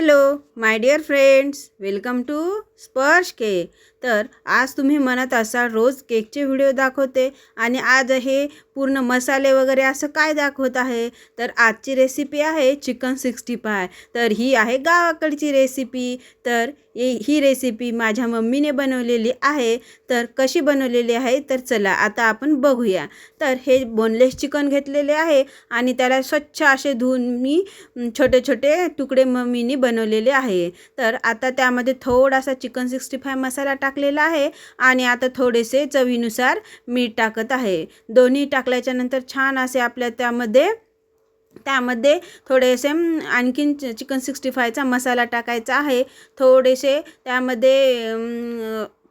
Hello, my dear friends. Welcome to स्पर्श के तर आज तुम्ही म्हणत असाल रोज केकचे व्हिडिओ दाखवते आणि आज हे पूर्ण मसाले वगैरे असं काय दाखवत आहे? तर आजची रेसिपी आहे चिकन सिक्स्टी फाय. तर ही आहे गावाकडची रेसिपी तर ही ही रेसिपी माझ्या मम्मीने बनवलेली आहे. तर कशी बनवलेली आहे? तर चला आता आपण बघूया. तर हे बोनलेस चिकन घेतलेले आहे आणि त्याला स्वच्छ असे धुवून मी छोटे छोटे तुकडे मम्मीने बनवलेले आहे. तर आता त्यामध्ये थोडासा chicken chicken sixty five masala टाकलेला आहे आणि आता थोडेसे चवीनुसार मीठ टाकत आहे. दोन्ही टाकल्याच्या नंतर छान असे आपल्या त्यामध्ये त्यामध्ये थोडेसे आणखीन चिकन सिक्स्टी फायचा मसाला टाकायचा आहे. थोडेसे त्यामध्ये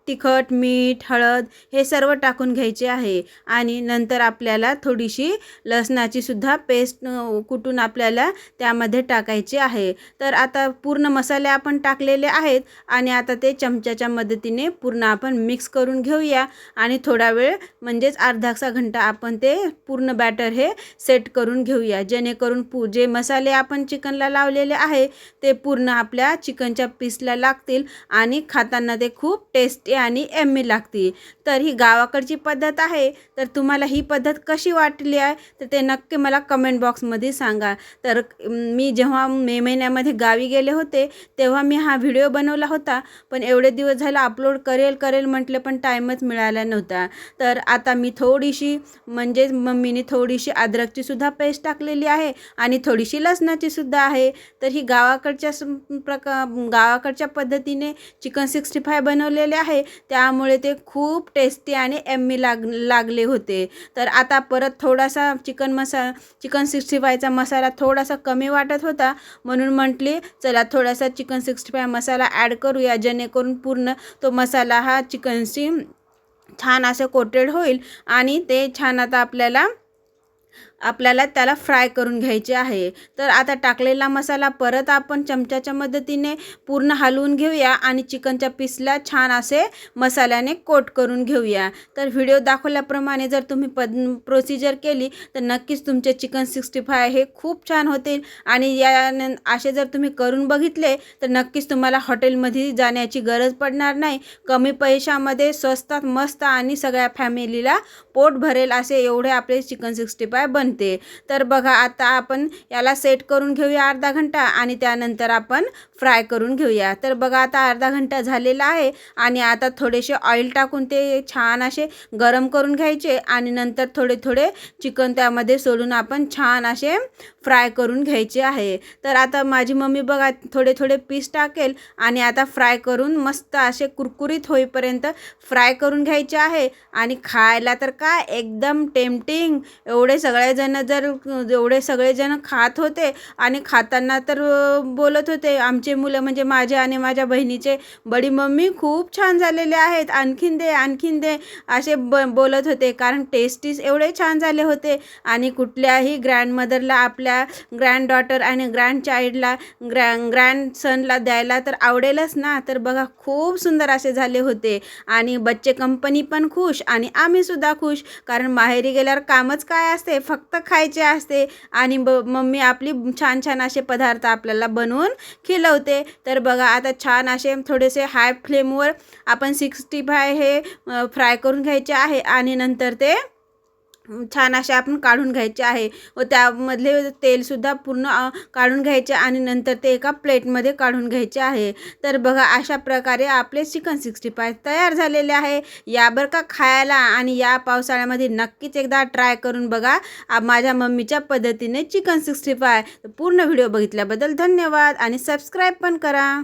तिखट मीठ हळद हे सर्व टाकून घ्यायचे आहे. आणि नंतर आपल्याला थोडीशी लसणाची सुद्धा पेस्ट कुटून आपल्याला त्यामध्ये टाकायची आहे. तर आता पूर्ण मसाले आपण टाकलेले आहेत आणि आता ते चमच्याच्या मदतीने पूर्ण आपण मिक्स करून घेऊया. आणि थोडा वेळ म्हणजेच अर्धासा घंटा आपण ते पूर्ण बॅटर हे सेट करून घेऊया. जेणेकरून पू जे मसाले आपण चिकनला लावलेले आहे ते पूर्ण आपल्या चिकनच्या पीसला लागतील आणि खाताना ते खूप टेस्टी आणि एम्मी लागते. तर ही गावाकडची पद्धत आहे. तर तुम्हाला ही पद्धत कशी वाटली आहे? तर ते नक्की मला कमेंट बॉक्समध्ये सांगा. तर मी जेव्हा मे महिन्यामध्ये गावी गेले होते तेव्हा मी हा व्हिडिओ बनवला होता. पण एवढे दिवस झाला अपलोड करेल करेल म्हटले पण टाईमच मिळाला नव्हता. तर आता मी थोडीशी म्हणजेच मम्मीने थोडीशी अद्रकची सुद्धा पेस्ट टाकलेली आहे आणि थोडीशी लसणाची सुद्धा आहे. तर ही गावाकडच्या प्रका गावाकडच्या पद्धतीने चिकन सिक्स्टी फाय बनवलेले आहे. त्यामुळे ते खूप टेस्टी आणि एम्मी लाग लागले होते. तर आता परत थोडासा चिकन मसा चिकन सिक्स्टी फायचा मसाला थोडासा कमी वाटत होता. म्हणून म्हटली चला थोडासा chicken sixty five masala add करूया जेणेकरून पूर्ण तो मसाला हा चिकनशी छान असं कोटेड होईल आणि ते छान आता आपल्याला आपल्याला त्याला फ्राय करून घ्यायचे आहे. तर आता टाकलेला मसाला परत आपण चमच्याच्या मदतीने पूर्ण हलवून घेऊया आणि चिकनच्या पीसला छान असे मसाल्याने कोट करून घेऊया. तर व्हिडिओ दाखवल्याप्रमाणे जर तुम्ही पद प्रोसिजर केली तर नक्कीच तुमचे चिकन सिक्स्टी फाय हे खूप छान होतील. आणि या असे जर तुम्ही करून बघितले तर नक्कीच तुम्हाला हॉटेलमध्ये जाण्याची गरज पडणार नाही. कमी पैशामध्ये स्वस्तात मस्त आणि सगळ्या फॅमिलीला पोट भरेल असे एवढे आपले चिकन सिक्स्टी फाय बन बनते तर बघा आता आपण याला सेट करून घेऊया अर्धा घंटा आणि त्यानंतर आपण फ्राय करून घेऊया. तर बघा आता अर्धा घंटा झालेला आहे आणि आता थोडेसे ऑइल टाकून ते छान असे गरम करून घ्यायचे आणि नंतर थोडे थोडे चिकन त्यामध्ये सोडून आपण छान असे फ्राय करून घ्यायचे आहे. तर आता माझी मम्मी बघा थोडे थोडे पीस टाकेल आणि आता फ्राय करून मस्त असे कुरकुरीत होईपर्यंत फ्राय करून घ्यायचे आहे. आणि खायला तर काय एकदम टेम्पटिंग एवढे सगळे सगळेजण जर एवढे सगळेजण खात होते आणि खाताना तर बोलत होते. आमचे मुलं म्हणजे माझे आणि माझ्या बहिणीचे बडी मम्मी खूप छान झालेले आहेत. आणखीन दे आणखीन दे असे ब बोलत होते. कारण टेस्टीस एवढे छान झाले होते. आणि कुठल्याही ग्रँडमदरला आपल्या ग्रँड डॉटर आणि ग्रँड चाइल्डला ग्रॅ ग्रँड सनला द्यायला तर आवडेलच ना. तर बघा खूप सुंदर असे झाले होते. आणि बच्चे कंपनी पण खुश आणि आम्हीसुद्धा खुश. कारण माहेरी गेल्यावर कामच काय असते? फक्त फक्त खायचे असते आणि ब मम्मी आपली छान छान असे पदार्थ आपल्याला बनवून खिलवते. तर बघा आता छान असे थोडेसे हाय फ्लेमवर आपण सिक्स्टी फाय हे फ्राय करून घ्यायचे आहे आणि नंतर ते छान असे आपण काढून घ्यायचे आहे व त्यामधले तेलसुद्धा पूर्ण काढून घ्यायचे आणि नंतर ते एका प्लेटमध्ये काढून घ्यायचे आहे. तर बघा अशा प्रकारे आपले चिकन सिक्स्टी फाय तयार झालेले आहे. या बरं का खायला आणि या पावसाळ्यामध्ये नक्कीच एकदा ट्राय करून बघा. माझ्या मम्मीच्या पद्धतीने चिकन सिक्स्टी फाय. पूर्ण व्हिडिओ बघितल्याबद्दल धन्यवाद आणि सबस्क्राईब पण करा.